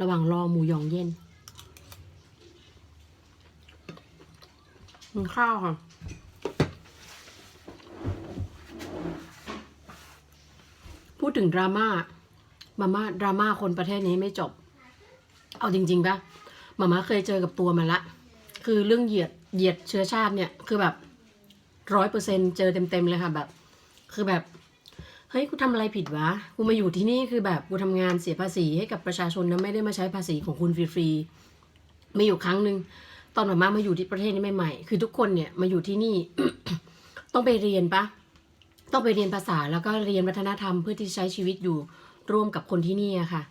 ระหว่างรอหมูยองเย็นกินข้าวค่ะพูดถึงดราม่ามาม่าดราม่าคนประเทศนี้ไม่จบ เอาจริงๆปะมาม่าเคยเจอกับตัวมาละ คือเรื่องเหยียดเหยียดเชื้อชาติเนี่ย คือแบบร้อยเปอร์เซ็นเจอเต็มๆเลยค่ะแบบ คือแบบ เฮ้ยกูทำอะไรผิดวะกูมาอยู่ที่นี่คือแบบกูทำงานเสียภาษีให้กับประชาชนนะไม่ได้มาใช้ภาษีของคุณฟรีๆมีอยู่ครั้งหนึ่งตอนมามามาอยู่ที่ประเทศนี้ใหม่ๆคือทุกคนเนี่ยมาอยู่ที่นี่ ต้องไปเรียนปะต้องไปเรียนภาษาแล้วก็เรียนวัฒนธรรมเพื่อที่ใช้ชีวิตอยู่ร่วมกับคนที่นี่อะค่ะ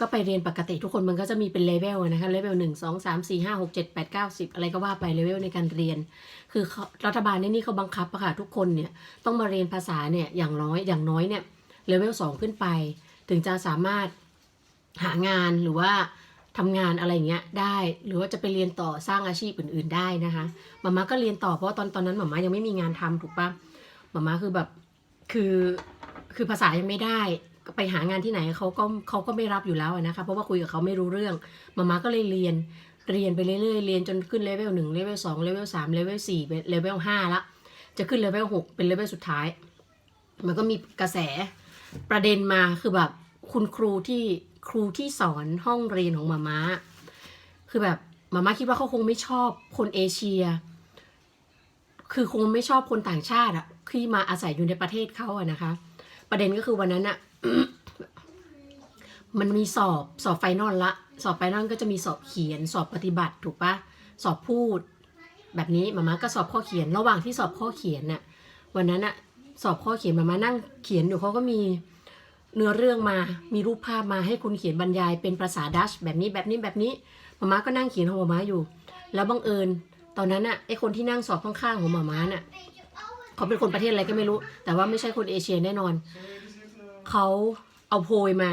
ก็ไปเรียนปกติทุกคนมันก็จะมีเป็นเลเวลนะคะเลเวลหนึ่งสองสามสี่ห้าหกเจ็ดแปดเก้าสิบอะไรก็ว่าไปเลเวลในการเรียน คือรัฐบาลในนี่เขาบังคับอะค่ะทุกคนเนี่ยต้องมาเรียนภาษาเนี่ยอย่างน้อยอย่างน้อยเนี่ยเลเวลสองขึ้นไป ถึงจะสามารถหางานหรือว่าทำงานอะไรอย่างเงี้ยได้ หรือว่าจะไปเรียนต่อสร้างอาชีพอื่น ๆได้นะคะมาม่าก็เรียนต่อเพราะตอนตอนนั้นมาม่ายังไม่มีงานทำถูกปะมาม่าคือแบบคือคือภาษายังไม่ได้ ไปหางานที่ไหนเขาก็เขาก็ไม่รับอยู่แล้วนะคะเพราะว่าคุยกับเขาไม่รู้เรื่องมาม่าก็เลยเรียนเรียนไปเรื่อยๆเรียนจนขึ้นเลเวลหนึ่งเลเวลสองเลเวลสามเลเวลสี่เลเวลห้าละจะขึ้นเลเวลหกเป็นเลเวลสุดท้าย มันก็มีกระแสประเด็นมาคือแบบคุณครูที่ครูที่สอนห้องเรียนของมาม่าคือแบบมาม่าคิดว่าเขาคงไม่ชอบคนเอเชีย คือคงไม่ชอบคนต่างชาติอะที่มาอาศัยอยู่ในประเทศเขาอะนะคะ ประเด็นก็คือวันนั้นอะ มันมีสอบสอบไฟนอลละ สอบไฟนอลก็จะมีสอบเขียน สอบปฏิบัติถูกปะสอบพูด แบบนี้มาม่าก็สอบข้อเขียน ระหว่างที่สอบข้อเขียนน่ะวันนั้นอะสอบข้อเขียนมาม่านั่งเขียนอยู่เขาก็มีเนื้อเรื่องมา มีรูปภาพมาให้คุณเขียนบรรยายเป็นภาษาดัชแบบนี้แบบนี้แบบนี้มาม่าก็นั่งเขียนของมาม่าอยู่ แล้วบังเอิญ ตอนนั้นอะไอคนที่นั่งสอบข้างๆของมาม่าน่ะเขาเป็นคนประเทศอะไรก็ไม่รู้ แต่ว่าไม่ใช่คนเอเชียแน่นอน เขาเอาโพยมา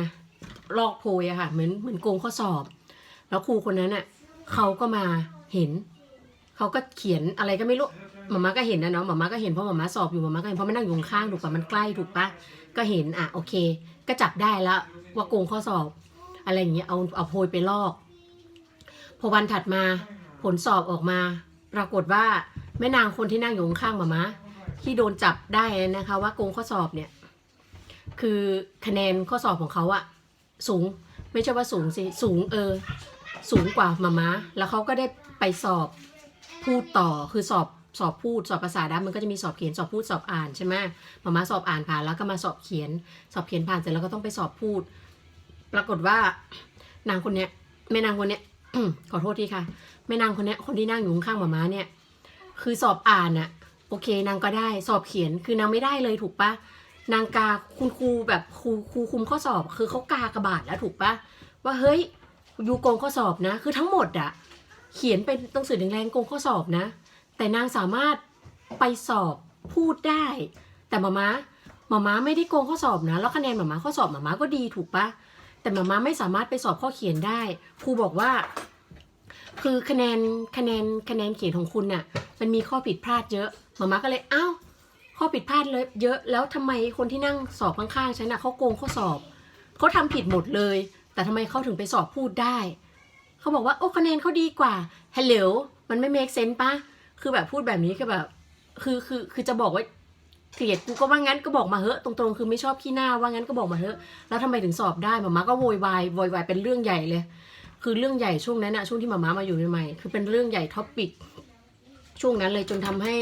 ลอกโพยอะค่ะ เหมือนเหมือนโกงข้อสอบ แล้วครูคนนั้นอะเขาก็มาเห็น เขาก็เขียนอะไรก็ไม่รู้หมาม่าก็เห็นนะเนาะหมาม่าก็เห็นเพราะหมาม่าสอบอยู่หมาม่าก็เห็นเพราะมันนั่งอยู่ข้างถูกปะมันใกล้ถูกปะก็เห็นอะโอเค ก็จับได้แล้วว่าโกงข้อสอบ อะไรอย่างเงี้ยเอาเอาโพยไปลอก พอวันถัดมาผลสอบออกมา ปรากฏว่าแม่นางคนที่นั่งอยู่ข้างหมาม่าที่โดนจับได้นะคะ ว่าโกงข้อสอบเนี่ย คือคะแนนข้อสอบของเขาอะสูงไม่ใช่ว่าสูงสิสูงเออ สูงกว่าหมาม้า แล้วเขาก็ได้ไปสอบพูดต่อคือสอบสอบพูดสอบภาษาดับมันก็จะมีสอบเขียนสอบพูดสอบอ่านใช่ไหมหมาม้าสอบอ่านผ่านแล้วก็มาสอบเขียน สอบเขียนผ่านเสร็จแล้วก็ต้องไปสอบพูด ปรากฏว่านางคนเนี้ยแม่นางคนเนี้ยขอโทษทีค่ะแม่นางคนเนี้ยคนที่นั่งอยู่ข้างหมาม้าเนี่ย คือสอบอ่านอะโอเคนางก็ได้สอบเขียนคือนางไม่ได้เลยถูกปะ นางกาคุณครูแบบครูครูคุมข้อสอบ คือเขากากระบาดแล้วถูกปะว่าเฮ้ยยูโกงข้อสอบนะ คือทั้งหมดอะเขียนเป็นหนังสือแดงโกงข้อสอบนะ แต่นางสามารถไปสอบพูดได้ แต่หมาม้าหมาม้าไม่ได้โกงข้อสอบนะ แล้วคะแนนหมาม้าข้อสอบหมาม้าก็ดีถูกปะแต่หมาม้าไม่สามารถไปสอบข้อเขียนได้ครูบอกว่า คือคะแนนคะแนนคะแนนเขียนของคุณน่ะมันมีข้อผิดพลาดเยอะหมาม่าก็เลยอ้าว ข้อผิดพลาดเลยเยอะแล้วทำไมคนที่นั่งสอบข้างๆฉันน่ะเขาโกงข้อสอบเขาทำผิดหมดเลย แต่ทำไมเขาถึงไปสอบพูดได้เขาบอกว่าโอ้คะแนนเขาดีกว่าฮัลโหลมันไม่ make sense ปะคือแบบพูดแบบนี้คือแบบคือคือคือจะบอกว่าเกลียดกูก็ว่างั้นก็บอกมาเหอะตรงๆ คือไม่ชอบขี้หน้าว่างั้นก็บอกมาเหอะ แล้วทำไมถึงสอบได้หมาม่าก็โวยวายโวยวายเป็นเรื่องใหญ่เลย คือเรื่องใหญ่ช่วงนั้นอะช่วงที่หมาม้ามาอยู่ใหม่ๆคือเป็นเรื่องใหญ่ท็อปปิกช่วงนั้นเลยจนทำให้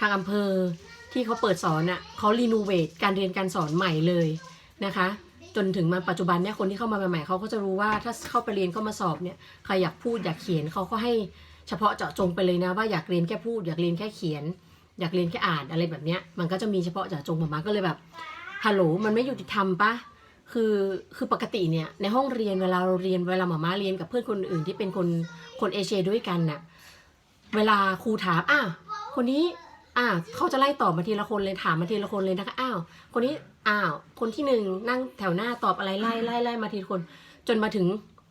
ทางอำเภอ ที่เขาเปิดสอนอะเขารีโนเวทการเรียนการสอนใหม่เลยนะคะ จนถึงมาปัจจุบันเนี่ยคนที่เข้ามาใหม่ๆเขาก็จะรู้ว่าถ้าเข้าไปเรียนเข้ามาสอบเนี่ยใครอยากพูดอยากเขียนเขาก็ให้เฉพาะเจาะจงไปเลยนะว่าอยากเรียนแค่พูด อยากเรียนแค่เขียน อยากเรียนแค่อ่านอะไรแบบเนี้ยมันก็จะมีเฉพาะเจาะจงหมาม้าก็เลยแบบฮัลโหลมันไม่ยุติธรรมปะคือคือปกติเนี่ยในห้องเรียนเวลาเราเรียนเวลาหมาม่าเรียนกับเพื่อนคนอื่นที่เป็นคนคนเอเชียด้วยกันน่ะเวลาครูถามอะคนนี้ อะเขาจะไล่ตอบมาทีละคนเลยถามมาทีละคนเลยนะคะอ้าวคนนี้อ้าวคนที่หนึ่งนั่งแถวหน้าตอบอะไรไล่ไล่ไล่มาทีละคน จนมาถึง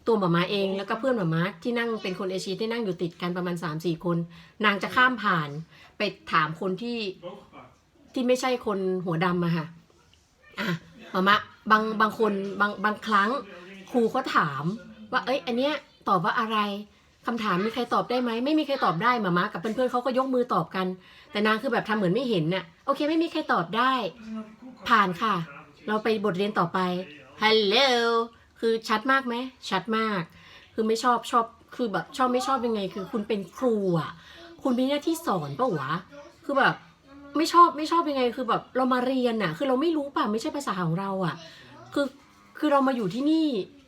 ตัวหมาม่าเองแล้วก็เพื่อนหมาม่าที่นั่งเป็นคนเอเชียที่นั่งอยู่ติดกันประมาณ3าสี่คน นางจะข้ามผ่านไปถามคนที่ที่ไม่ใช่คนหัวดำอะค่ะอะมามะบางบางคนบางบางครั้งครูเขาถาม ว่าเอ้ยอันเนี้ยตอบว่าอะไร คำถามมีใครตอบได้ไหมไม่มีใครตอบได้หมามากับเพื่อนๆเขาก็ยกมือตอบกัน แต่นางคือแบบทำเหมือนไม่เห็นน่ะโอเคไม่มีใครตอบได้ ผ่านค่ะ เราไปบทเรียนต่อไปฮัลโหลคือชัดมากไหมชัดมาก คือไม่ชอบชอบคือแบบชอบไม่ชอบยังไง คือคุณเป็นครูอะคุณมีหน้าที่สอนปะวะคือแบบไม่ชอบไม่ชอบยังไง คือแบบเรามาเรียนอะ คือเราไม่รู้ป่ะไม่ใช่ภาษาของเราอะ คือคือเรามาอยู่ที่นี่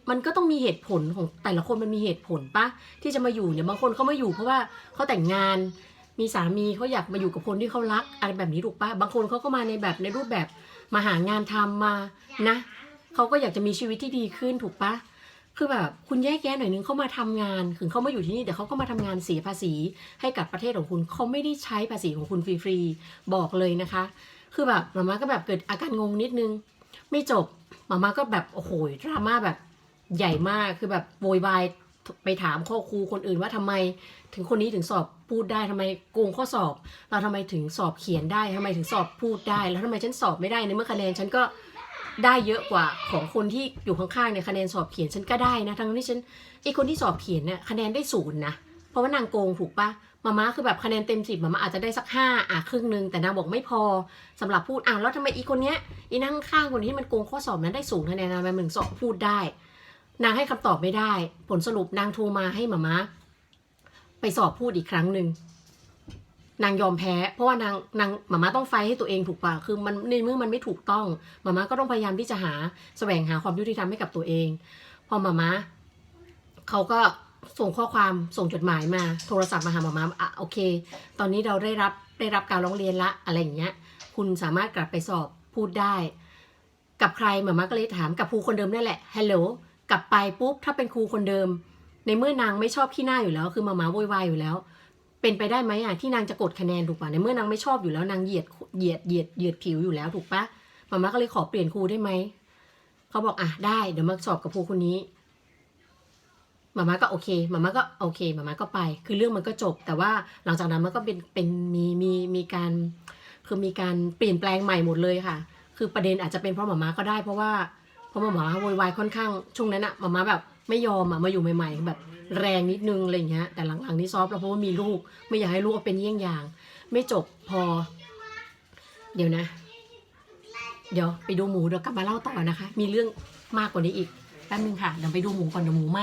มันก็ต้องมีเหตุผลของแต่ละคนมันมีเหตุผลปะที่จะมาอยู่เนี่ยบางคนเขามาอยู่เพราะว่าเขาแต่งงาน มีสามีเขาอยากมาอยู่กับคนที่เขารักอะไรแบบนี้ถูกปะบางคนเขาก็มาในแบบในรูปแบบมาหางานทำมานะเขาก็อยากจะมีชีวิตที่ดีขึ้นถูกปะคือแบบคุณแยกแยะหน่อยนึงเขามาทำงานถึงเขามาอยู่ที่นี่แต่เขาก็มาทำงานเสียภาษีให้กับประเทศของคุณเขาไม่ได้ใช้ภาษีของคุณฟรีๆบอกเลยนะคะ คือแบบมาม่าก็แบบเกิดอาการงงนิดนึง ไม่จบมาม่าก็แบบโอ้โหดราม่าแบบ ใหญ่มากคือแบบโวยวายไปถามข้อครูคนอื่นว่าทำไม ถึงคนนี้ถึงสอบพูดได้ทำไมโกงข้อสอบ เราทำไมถึงสอบเขียนได้ทำไมถึงสอบพูดได้ แล้วทำไมฉันสอบไม่ได้ในเมื่อคะแนนฉันก็ได้เยอะกว่าของคนที่อยู่ข้างๆเนี่ยคะแนนสอบเขียนฉันก็ได้นะทั้งที่ฉันไอคนที่สอบเขียนเนี่ยคะแนนได้ศูนย์นะเพราะว่านางโกงถูกปะมาม่าคือแบบคะแนนเต็มสิบมาม่าอาจจะได้สักห้าอะครึ่งหนึ่งแต่นางบอกไม่พอสำหรับพูดอะแล้วทำไมอีคนเนี้ยอีนั่งข้างคนที่มันโกงข้อสอบนั้นได้สูงคะแนนทำไมมึงสอบพูดได้ นางให้คำตอบไม่ได้ ผลสรุปนางโทรมาให้มาม่าไปสอบพูดอีกครั้งหนึ่งนางยอมแพ้ เพราะว่านางนางหมาม่าต้องไฟให้ตัวเองถูกป่ะคือมันในเมื่อมันไม่ถูกต้องหมาม่าก็ต้องพยายามที่จะหาแสวงหาความยุติธรรมให้กับตัวเอง พอหมาม่าเขาก็ส่งข้อความส่งจดหมายมา โทรศัพท์มาหาหมาม่าอะโอเค ตอนนี้เราได้รับได้รับการร้องเรียนละอะไรอย่างเงี้ย คุณสามารถกลับไปสอบพูดได้ กับใครหมาม่าก็เลยถามกับครูคนเดิมนั่นแหละฮัลโหล กลับไปปุ๊บถ้าเป็นครูคนเดิม ในเมื่อนางไม่ชอบขี้หน้าอยู่แล้ว คือมามาโวยวายอยู่แล้ว เป็นไปได้ไหมอะที่นางจะกดคะแนนถูกป่ะในเมื่อนางไม่ชอบอยู่แล้วนางเหยียดเหยียดเหยียดเหยียดผิวอยู่แล้วถูกปะมามาก็เลยขอเปลี่ยนครูได้ไหมเขาบอกอะได้เดี๋ยวมาสอบกับครูคนนี้มามาก็โอเคมามาก็โอเคมามาก็ไป คือเรื่องมันก็จบ แต่ว่าหลังจากนั้นมันก็เป็นเป็นมีมีมีการ คือมีการเปลี่ยนแปลงใหม่หมดเลยค่ะ คือประเด็นอาจจะเป็นเพราะหมามาก็ได้เพราะว่า ราะหมามาโวยวายค่อนข้างช่วงนั้นอะหมามาแบบไม่ยอมอะมาอยู่ใหม่ ๆ แบบแรงนิดนึงอะไรเงี้ยแต่หลังๆนี่ซอฟแล้วเพราะว่ามีลูก ไม่อยากให้ลูกเป็นเยี่ยงอย่าง ไม่จบพอ เดี๋ยวนะ เดี๋ยวไปดูหมูเดี๋ยวกลับมาเล่าต่อนะคะ มีเรื่องมากกว่านี้อีกแป๊บนึงค่ะเดี๋ยวไปดูหมูก่อนเดี๋ยวหมูไหม